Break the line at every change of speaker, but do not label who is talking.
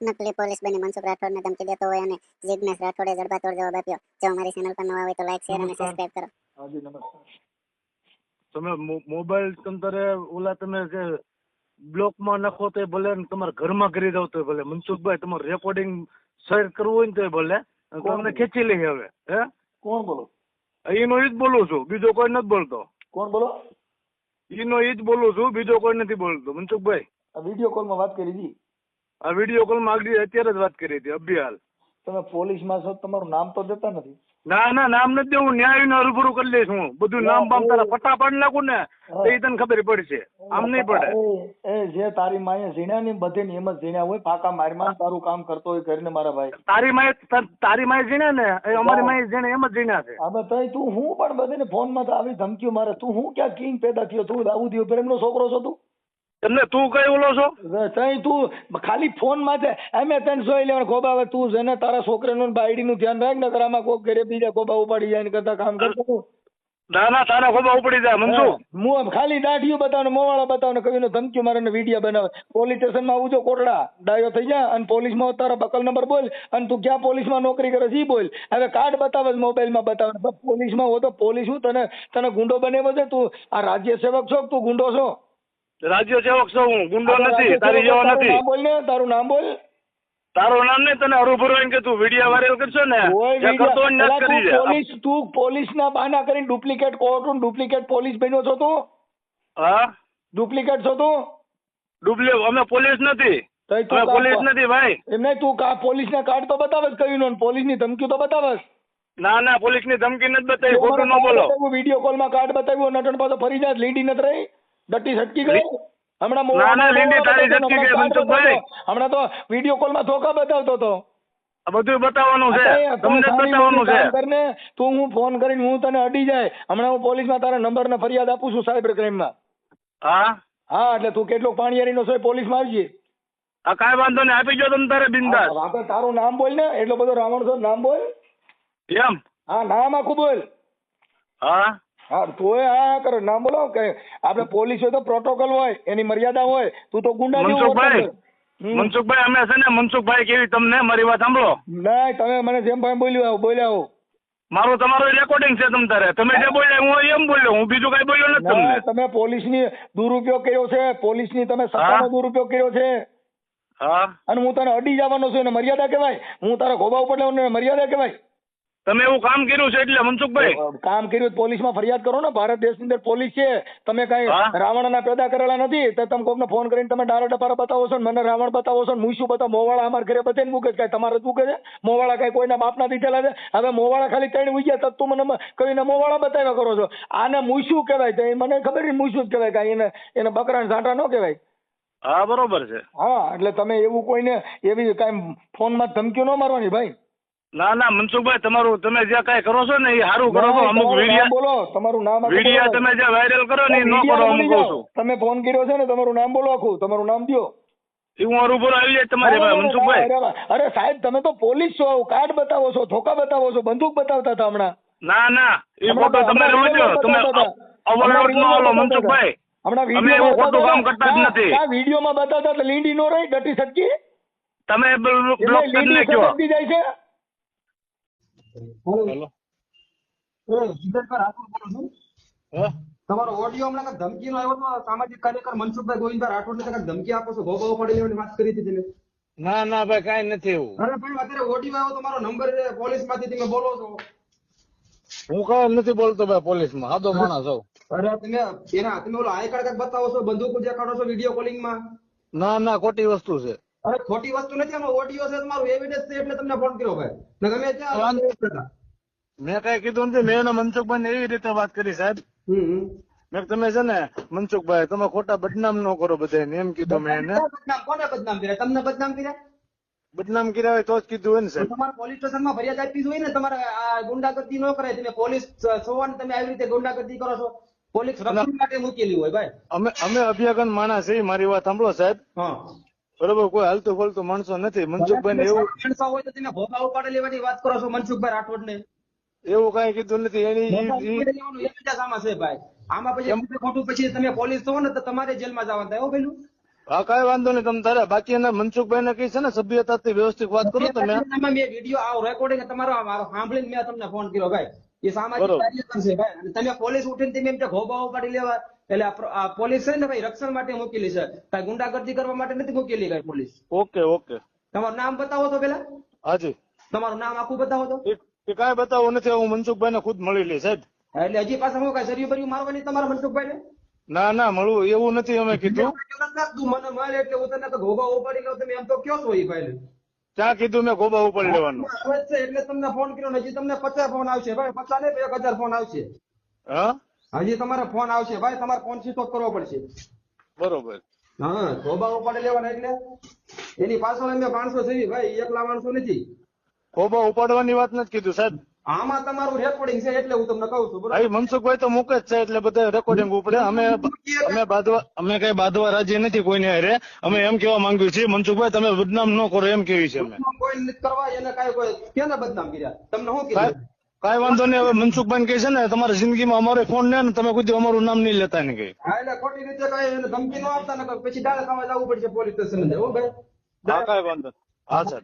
નકલી પોલીસ બની મનસુખ રાઠોડને ધમકી દેતો હોય અને જીગ્નેશ રાઠોડે જડબાતોડ જવાબ આપ્યો. જો અમારી ચેનલ પર નવા હોય તો લાઈક શેર અને સબસ્ક્રાઇબ કરો.
હાજી નમસ્કાર. તમે મોબાઈલ તંતરે ઓલા તમે જે બ્લોકમાં નાખો તો ભલે ને તમારા ઘરમાં કરી દો તો ભલે. મનસુખભાઈ તમારું રેકોર્ડિંગ શેર કરવું હોય ને તો ભલે તમને ખેંચી લઈએ હવે હે?
કોણ બોલો?
એનો ઈ જ બોલું છું બીજો કોઈ નથી બોલતો.
કોણ બોલો?
ઈનો ઈ જ બોલું છું બીજો કોઈ નથી બોલતો. મનસુખભાઈ.
આ વીડિયો કોલમાં વાત કરી હતી
આ વીડિયો કોલમાં આગળ અત્યારે જ વાત કરી હતી અભિહાલ
તમે પોલીસમાં છો તમારું નામ તો દેતા નથી.
ના ના નામ નથી દેવું ન્યાયનું રૂબરૂ કરી લઈશ હું. બધું નામ બામ તારા પાડી નાખું ને તો એ તને ખબર પડશે. આમ નહીં પડે.
એ જે તારી માએ ઝીણ્યા ને બધે એમ જ ઝીણ્યા હોય ફાકા મારમાં તારું કામ કરતો હોય કરીને મારા ભાઈ.
તારી માએ તારી માએ ઝીણ્યા ને એ અમારી માએ જીણે એમ જ જીણ્યા છે.
હવે તો તું હું પણ બધે ફોનમાં તો આવી ધમકીઓ મારે. તું હું ક્યાં કિંગ પેદા થયો? તું દાઉદી પ્રેમ નો છોકરો છો તું?
એટલે તું કઈ ઓલો છો?
તઈ તું ખાલી ફોનમાં છે અમે તને જોઈ લેવાનું ખોબા હવે તું છે ને તારા છોકરાનું બાયડી નું ધ્યાન રાખ ને આમાં કોક ઘરે બીજા ખોબા ઉપાડી જાય ને કરતા કામ કરતો
ના ના તારા ખોબા ઉપડી જાય મનસુખ
મું ખાલી દાઢીઓ બતાવને મોવાળા બતાવને કવિનો ધમકી મારે વીડિયો બનાવે. પોલીસ સ્ટેશનમાં આવજો કોટડા ડાયો થઈ જા અને પોલીસમાં તારા બકલ નંબર બોલ અને તું ક્યાં પોલીસમાં નોકરી કરે છે બોલ. હવે કાર્ડ બતાવે છે મોબાઈલમાં બતાવે પોલીસમાં હો તો પોલીસ હું તને તને ગુંડો બનાવ્યો છે? તું આ રાજ્ય સેવક છો તું ગુંડો છો?
રાજ્ય સેવક છું હું ગુંડો નથી તારી જેવો નથી.
બોલ ને તારું નામ બોલ.
તારું નામ નહીં તને હરુભરું એમ કે તું વીડિયો વાયરલ કરશો ને જે કરતો ને
પેલા
કરી દે
પોલીસ તું પોલીસના બહાના કરીને ડુપ્લિકેટ કોર્ટ ડુપ્લિકેટ પોલીસ બન્યો છો તું?
હા?
ડુપ્લિકેટ છો તું?
ડુપ્લે અમે પોલીસ નથી. અમે પોલીસ નથી ભાઈ.
એમને તું કા પોલીસના કાર્ડ તો બતાવે જ કયું નો પોલીસની ધમકી તો બતાવસ.
ના ના પોલીસની ધમકી નથી બતાવી ખોટું ન બોલો.
વીડિયો કોલમાં કાર્ડ બતાવ્યું નટણ પાછો ફરી જાય લીડી નથી રહી. ડટ્ટી છટકી ગઈ હમણાં
ના, લીંડી તારી છટકી ગઈ, મનસુખભાઈ.
હમણાં તો વીડિયો કોલમાં ધોકા બતાવતો હતો.
બધું બતાવવાનું છે. તમને બતાવવાનું છે.
કરને તું હું ફોન કરીને હું તને અડી જાય. હમણાં હું પોલીસમાં તારા નંબર ને ફરિયાદ આપું છું સાયબર ક્રાઇમમાં
હા?
હા એટલે તું કેટલો પાણીયારીનો છે પોલીસ પોલીસમાં આવજે.
આ કાંઈ વાંધો નહીં આપી જો તમે તારે બિંદાસ.
આપણે તારું નામ બોલ ને એટલો બધો રાવણ છો નામ બોલ.
એમ?
હા નામ આખું બોલ.
હા?
હા તોય હા કરે ના બોલો કે આપણે પોલીસ હોય તો પ્રોટોકોલ હોય એની મર્યાદા હોય તું તો ગુંડા
મનસુખભાઈ મનસુખભાઈ અમે છે ને મનસુખભાઈ કેવી તમને મારી વાત સાંભળો?
ના તમે મને જેમ ભાઈ બોલ્યો બોલ્યા હો
મારો તમારો રેકોર્ડિંગ છે તમ તારે. તમે જે બોલ્યા હું એમ બોલ્યો હું બીજું કઈ બોલ્યો નથી તમને.
ના તમે પોલીસની દુરુપયોગ કર્યો છે પોલીસની તમે સત્તાનો. દુરુપયોગ કર્યો છે.
હા.
અને હું તને અડી જવાનો છું એને મર્યાદા કહેવાય. હું તારા ખોબા ઉપર લેવાનું મર્યાદા કહેવાય.
તમે એવું કામ કર્યું છે એટલે મનસુખભાઈ?
કામ કર્યું પોલીસમાં ફરિયાદ કરો ને. ભારત દેશની અંદર પોલીસ છે. તમે કઈ. રાવણના પેદા કરેલા નથી તો તમે કોકને ફોન કરીને તમે ડારા ડપારા બતાવો છો ને મને રાવણ બતાવો છો ને હું શું બતાવો? મોવાળા અમારા ઘરે બધે મૂકે છે. તમારે જ મૂકે છે? મોવાળા કઈ કોઈના બાપના દીધેલા છે? હવે મોવાળા ખાલી ત્રણ ઉગ્યા તો તું મને કહીને મોવાળા બતાવ્યા કરો છો. આને મૂસું કહેવાય? તો એ મને ખબર નહીં મૂસું જ કહેવાય? કાંઈ એને એને બકરાને સાંટા ન કહેવાય.
હા બરોબર છે.
હા એટલે તમે એવું કોઈને એવી કાંઈ ફોનમાં ધમકીઓ ન મારવાની ભાઈ.
ના ના મનસુખભાઈ તમારું તમે જે કઈ કરો છો ને એ સારું કરો છો. અમુક વિડીયા
બોલો તમારું નામ
વિડીયા તમે જે વાયરલ કરો ને એ ન કરો હું કહું છું
તમે ફોન કર્યો છે ને તમારું નામ બોલો આખું તમારું નામ દો
એ હું હરુભરો આવી જાય તમારે મનસુખભાઈ.
અરે, સાહેબ તમે તો પોલીસ છો કાર્ડ બતાવો છો ઠોકા બતાવો છો બંદૂક બતાવતા હતા હમણાં.
ના ના એ ફોટો તમે રહેવા તમે
બતાવતા નો
ઓલો મનસુખભાઈ.
હમણાં વીડિયો
એવું ખોટું કામ કરતા જ નથી.
આ વિડીયોમાં બતાવતા લીંડી નો રહી ડટી સટકી.
તમે બ્લોક કરી નાખ્યો.
જાય છે.
હેલો.
એ જીગરભાઈ રાઠોડ બોલું છું?
હા?
તમારો ઓડિયો હમણાં ધમકી નો આવ્યો તો સામાજિક કાર્યકર મનસુખભાઈ ગોવિંદભાઈ રાઠોડને કાંઈક ધમકી આપો છો? ભોગવો પડી વાત કરી હતી તમે.
ના ના ભાઈ કઈ નથી એવું.
અરે ભાઈ અત્યારે ઓડિયો આવ્યો તમારો નંબર પોલીસમાંથી તમે બોલો છો.
હું કઈ નથી બોલતો ભાઈ પોલીસમાં સાદો માણસ હોઉં.
અરે તમે એના તમે ઓલો આઈ કાર્ડ બતાવો છો? બંદૂકો દેખાડો છો વીડિયો કોલિંગમાં?
ના ના ખોટી વસ્તુ છે.
અરે ખોટી વસ્તુ નથી આમાં ઓડિયો છે તમારું એવિડન્સ છે એટલે તમને ફોન કર્યો ભાઈ. ને તમે ત્યાં.
મેં કઈ કીધું નથી મેં મનસુખભાઈ એવી રીતે વાત કરી સાહેબ. મેં તમે છે ને મનસુખભાઈ તમે ખોટા બદનામ ન કરો બધાને એમ કીધું મેં એને.
બદનામ કોને બદનામ કર્યા? તમને બદનામ કર્યા?
બદનામ કર્યા હોય તો જ કીધું હોય ને સાહેબ.
તમારે પોલીસ સ્ટેશનમાં ફરિયાદ આપવી હોય ને તમારે આ ગુંડાગર્દી ન કરાય તમે પોલીસ છો અને તમે આવી રીતે ગુંડાગર્દી કરો છો. પોલીસ રક્ષણ માટે મૂકેલી હોય ભાઈ.
અમે અમે અભ્યાગન માણસ છીએ મારી વાત સાંભળો સાહેબ.
હા.
બરોબર કોઈ હાલતું ફોલતું માણસો નથી. મનસુખભાઈ ને એવું
માણસો હોય તો તમે ભોગા ઉપાડે લેવાની વાત કરો છો મનસુખભાઈ રાઠોડ ને
એવું કઈ કીધું નથી. એની
આમાં છે ભાઈ. આમાં પછી ખોટું પછી તમે પોલીસ છો ને તો તમારે જેલમાં જવા થાય પેલું
હા કઈ વાંધો નહીં. તમે તારે બાકી એના મનસુખભાઈ ને કહી છે ને સભ્યતાથી વ્યવસ્થિત વાત કરો તમે.
મેં વીડિયો આવો રેકોર્ડિંગ તમારો સાંભળીને મેં તમને ફોન કર્યો ભાઈ. એ સામાજિક
બરોબર.
છે ભાઈ. અને તમે પોલીસ ઉઠીને તમે એમ કે ઘોબાઓ ઉપાડી લેવા. એટલે આ પોલીસ છે ને ભાઈ રક્ષણ માટે મૂકેલી છે. કઈ ગુંડાગર્દી કરવા માટે નથી મૂકેલી કઈ પોલીસ?
Okay okay.
તમારું નામ બતાવો તો પેલા.
હાજી.
તમારું નામ આખું બતાવો તો.
એ કાંઈ નથી હું મનસુખભાઈ ને ખુદ મળી લઈ સાહેબ.
એટલે હજી પાછા હું કઈ સરિયું બરિયું મારવાની તમારા મનસુખભાઈ ને
ના ના મળવું એવું નથી અમે કીધું.
તું મને મળે એટલે હું તને તો ઘોઘા ઉપાડી લઉં તમે એમ તો કયો છો એ ભાઈ?
ત્યાં કીધું મેં ગોબા ઉપાડી લેવાનું?
એટલે તમને ફોન કર્યો હજી તમને પચાસ ફોન આવશે ભાઈ પચાસ ને એક હજાર ફોન આવશે.
હા?
હજી તમારે ફોન આવશે. ભાઈ તમારે ફોન સીધો કરવો પડશે.
બરોબર.
હા ધોબા ઉપાડી લેવાના એટલે. એની પાછળ અમે માણસો છે ભાઈ એકલા માણસો નથી.
ગોબા ઉપાડવાની વાત નથી કીધું સાહેબ.
આમાં તમારું રેકોર્ડિંગ છે એટલે હું તમને કહું છું બરોબર?
ભાઈ મનસુખભાઈ તો મૂકે જ છે એટલે બધા રેકોર્ડિંગ ઉપડે. અમે અમે બાદવા અમે કઈ બાદવા રાજી નથી કોઈને હારે. અમે એમ કેવા માંગ્યું છીએ મનસુખભાઈ તમે બદનામ ન કરો એમ કેવી છે અમે.
કોઈ કરવા એને કઈ કોઈ કેને બદનામ કર્યા? તમને શું કીધું?
કાંઈ વાંધો નહીં હવે મનસુખભાઈ કહે છે ને તમારી જિંદગીમાં અમારે ફોન ને તમે કોઈ અમારું નામ નહીં લેતા ને કઈ
હા એટલે ખોટી રીતે કઈ ધમકી ન આપતા ને પછી ડાળે ખાવા જવું પડશે પોલીસ સ્ટેશન હો ભાઈ
હા કઈ વાંધો હા સર